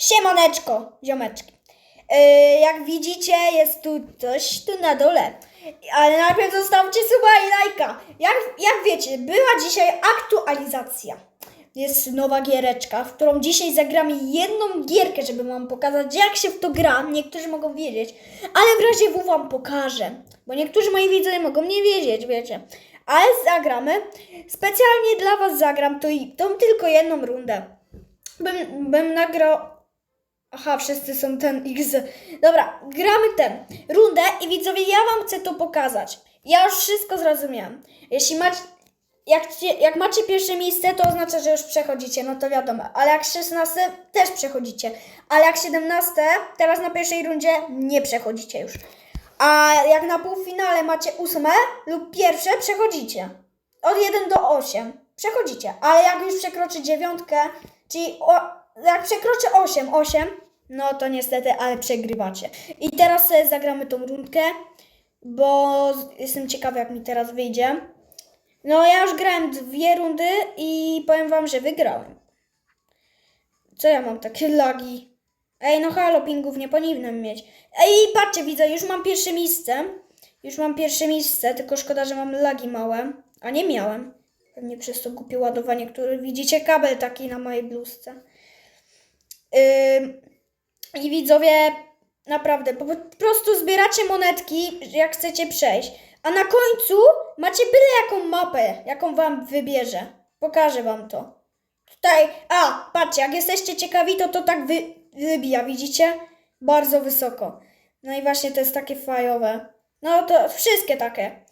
Siemaneczko, ziomeczki. Yy, jak widzicie, jest tu coś tu na dole. Ale najpierw zostawcie suba i lajka. Jak, jak wiecie, była dzisiaj aktualizacja. Jest nowa giereczka, w którą dzisiaj zagramy jedną gierkę, żeby wam pokazać, jak się w to gra. Niektórzy mogą wiedzieć, ale w razie W wam pokażę. Bo niektórzy moi widzowie mogą nie wiedzieć, wiecie. Ale zagramy. Specjalnie dla was zagram to i tą tylko jedną rundę bym, bym nagrał. Aha, wszyscy są ten X. Dobra, gramy ten rundę i widzowie, ja wam chcę to pokazać. Ja już wszystko zrozumiałam. Jeśli macie. Jak, jak macie pierwsze miejsce, to oznacza, że już przechodzicie, no to wiadomo. Ale jak 16 też przechodzicie. Ale jak 17, teraz na pierwszej rundzie nie przechodzicie już. A jak na półfinale macie ósme lub pierwsze, przechodzicie. Od 1 do 8. Przechodzicie. Ale jak już przekroczy dziewiątkę, czyli o, jak przekroczy 8, 8, no to niestety, ale przegrywacie. I teraz sobie zagramy tą rundkę, bo jestem ciekawy, jak mi teraz wyjdzie. No, ja już grałem dwie rundy i powiem wam, że wygrałem. Co ja mam takie lagi? Ej, no halo, pingów nie powinienem mieć. Ej, patrzcie, widzę, już mam pierwsze miejsce. Już mam pierwsze miejsce, tylko szkoda, że mam lagi małe. A nie miałem. Pewnie przez to głupie ładowanie, które widzicie, kabel taki na mojej bluzce. Ym, I widzowie, naprawdę, po prostu zbieracie monetki, jak chcecie przejść. A na końcu macie byle jaką mapę, jaką wam wybierze. Pokażę wam to. Tutaj, a, patrzcie, jak jesteście ciekawi, to to tak wy, wybija, widzicie? Bardzo wysoko. No i właśnie to jest takie fajowe. No to wszystkie takie.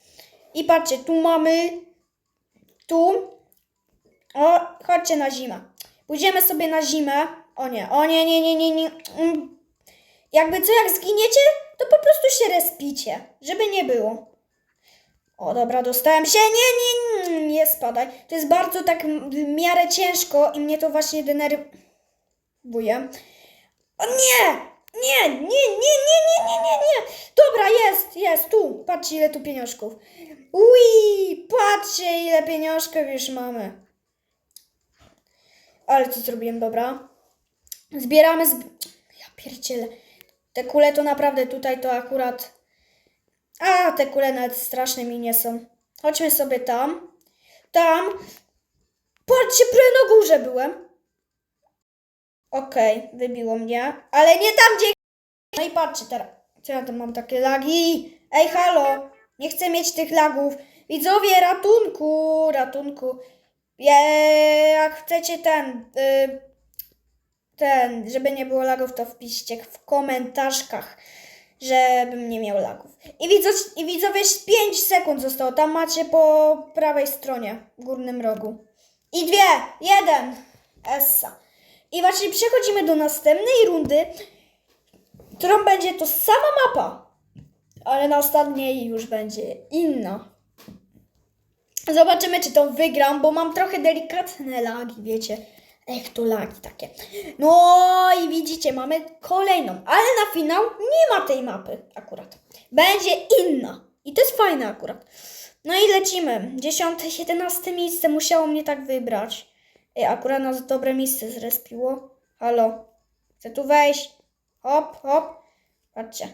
I patrzcie, tu mamy, tu, o, chodźcie na zimę. Pójdziemy sobie na zimę. O nie, o nie, nie, nie, nie, nie. Mm. Jakby co, jak zginiecie, to po prostu się respicie, żeby nie było. O, dobra, dostałem się. Nie, nie, nie, nie spadaj. To jest bardzo tak w miarę ciężko i mnie to właśnie denerwuje. O nie! Nie, nie, nie, nie, nie, nie, nie, nie. Dobra, jest, jest, tu. Patrzcie, ile tu pieniążków. Ui, patrzcie, ile pieniążków już mamy. Ale co zrobiłem, dobra. Zbieramy, zb... ja pierdzielę. Te kule to naprawdę tutaj to akurat... A, te kule nawet straszne mi nie są. Chodźmy sobie tam. Tam. Patrzcie, prawie na górze byłem. Okej, wybiło mnie. Ale nie tam, gdzie... No i patrzcie teraz. Co ja tam mam takie lagi? Ej, halo. Nie chcę mieć tych lagów. Widzowie, ratunku, ratunku. Je- Jak chcecie ten... Y, ten, żeby nie było lagów, to wpiszcie w komentarzkach, żebym nie miał lagów. I, widzo, I widzowie, 5 sekund zostało. Tam macie po prawej stronie, górnym rogu. I dwie, jeden. Essa. I właśnie przechodzimy do następnej rundy, którą będzie to sama mapa, ale na ostatniej już będzie inna. Zobaczymy, czy to wygram, bo mam trochę delikatne lagi, wiecie. Ech, to lagi takie. No i widzicie, mamy kolejną, ale na finał nie ma tej mapy akurat. Będzie inna. I to jest fajne akurat. No i lecimy. 10, 11 miejsce musiało mnie tak wybrać. Ej, akurat nas dobre miejsce zrespiło. Halo. Chcę tu wejść. Hop, hop. Patrzcie.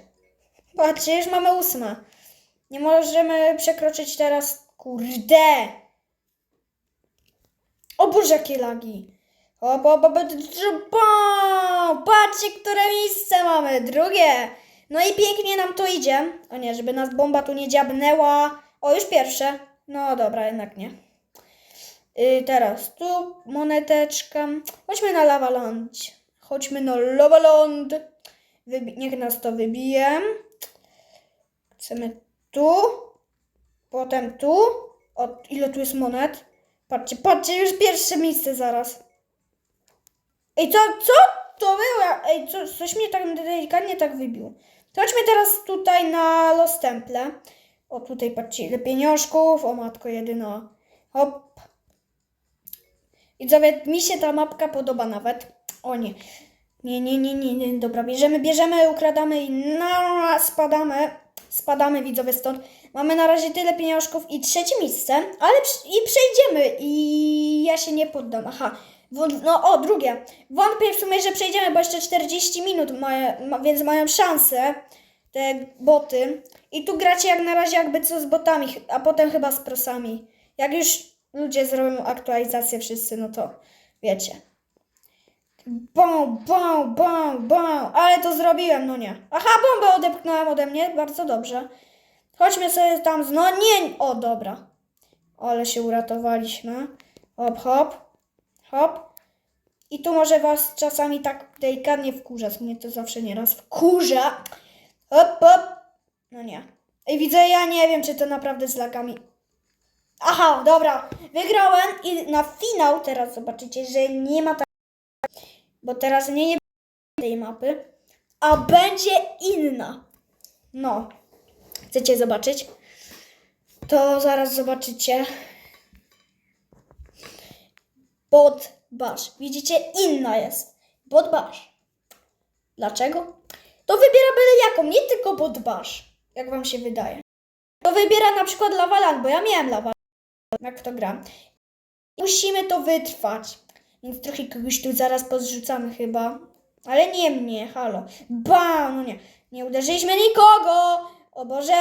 Patrzcie, już mamy ósme. Nie możemy przekroczyć teraz. Kurde. O Boże, jakie lagi. Hop, hop, hop, Patrzcie, które miejsce mamy. Drugie. No i pięknie nam to idzie. O nie, żeby nas bomba tu nie dziabnęła. O, już pierwsze. No dobra, jednak nie. Y, teraz tu moneteczka. Chodźmy na Lavaland. Chodźmy na Lavaland. Niech nas to wybije. Chcemy tu. Potem tu. O, ile tu jest monet? Patrzcie, patrzcie, już pierwsze miejsce zaraz. Ej, co, co? To było? Ej, co, coś mnie tak delikatnie tak wybiło. To Chodźmy teraz tutaj na Los Temple. O, tutaj patrzcie, ile pieniążków. O, matko jedyna. Hop. Widzowie, mi się ta mapka podoba nawet. O nie. Nie, nie, nie, nie, nie. Dobra, bierzemy, bierzemy, ukradamy i no, spadamy. Spadamy, widzowie, stąd. Mamy na razie tyle pieniążków i trzecie miejsce, ale i przejdziemy i ja się nie poddam. Aha, No o, drugie. Wątpię w sumie, że przejdziemy, bo jeszcze 40 minut, ma, więc mają szansę te boty. I tu gracie jak na razie jakby co z botami, a potem chyba z prosami. Jak już ludzie zrobią aktualizację wszyscy, no to wiecie. Bum, bum, bum, bum. Ale to zrobiłem, no nie. Aha, bombę odepchnąłem ode mnie, bardzo dobrze. Chodźmy sobie tam, z- no nie, o dobra. Ale się uratowaliśmy. Hop, hop, hop. I tu może was czasami tak delikatnie wkurzać. Mnie to zawsze nieraz wkurza. Hop, hop. No nie. I widzę, ja nie wiem, czy to naprawdę z lagami. Aha, dobra. Wygrałem i na finał teraz zobaczycie, że nie ma tak. Bo teraz nie, będzie tej mapy, a będzie inna. No. Chcecie zobaczyć? To zaraz zobaczycie. Bot bash. Widzicie? Inna jest. Bot bash. Dlaczego? To wybiera byle jaką, nie tylko bot bash. Jak wam się wydaje. To wybiera na przykład Lavaland, bo ja miałem Lavaland, jak to gra. Musimy to wytrwać. Więc trochę kogoś tu zaraz pozrzucamy chyba. Ale nie mnie, halo. Ba, no nie. Nie uderzyliśmy nikogo. O Boże.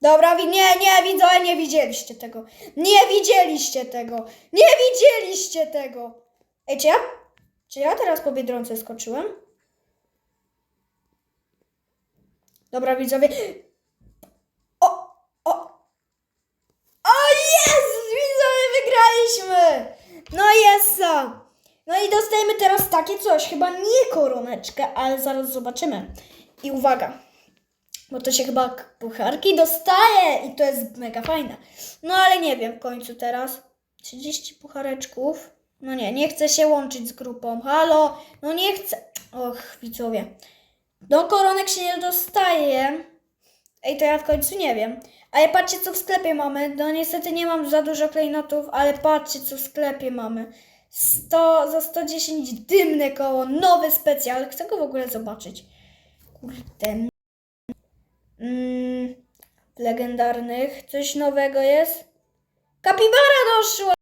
Dobra, nie, nie, widzowie, nie widzieliście tego. Nie widzieliście tego. Nie widzieliście tego. Ej, czy ja, czy ja teraz po Biedronce skoczyłem? Dobra, widzowie. O, o. O, jest! Widzowie, wygraliśmy! No jest! No i dostajemy teraz takie coś. Chyba nie koroneczkę, ale zaraz zobaczymy. I uwaga. Bo to się chyba pucharki dostaje i to jest mega fajne. No ale nie wiem w końcu teraz. 30 puchareczków. No nie, nie chcę się łączyć z grupą. Halo, no nie chcę. Och, widzowie. Do koronek się nie dostaje. Ej, to ja w końcu nie wiem. Ale patrzcie, co w sklepie mamy. No niestety nie mam za dużo klejnotów, ale patrzcie, co w sklepie mamy. 100, za 110 dymne koło, nowy specjal. Chcę go w ogóle zobaczyć. Kurde. Mm, legendarnych. Coś nowego jest? Kapibara doszła!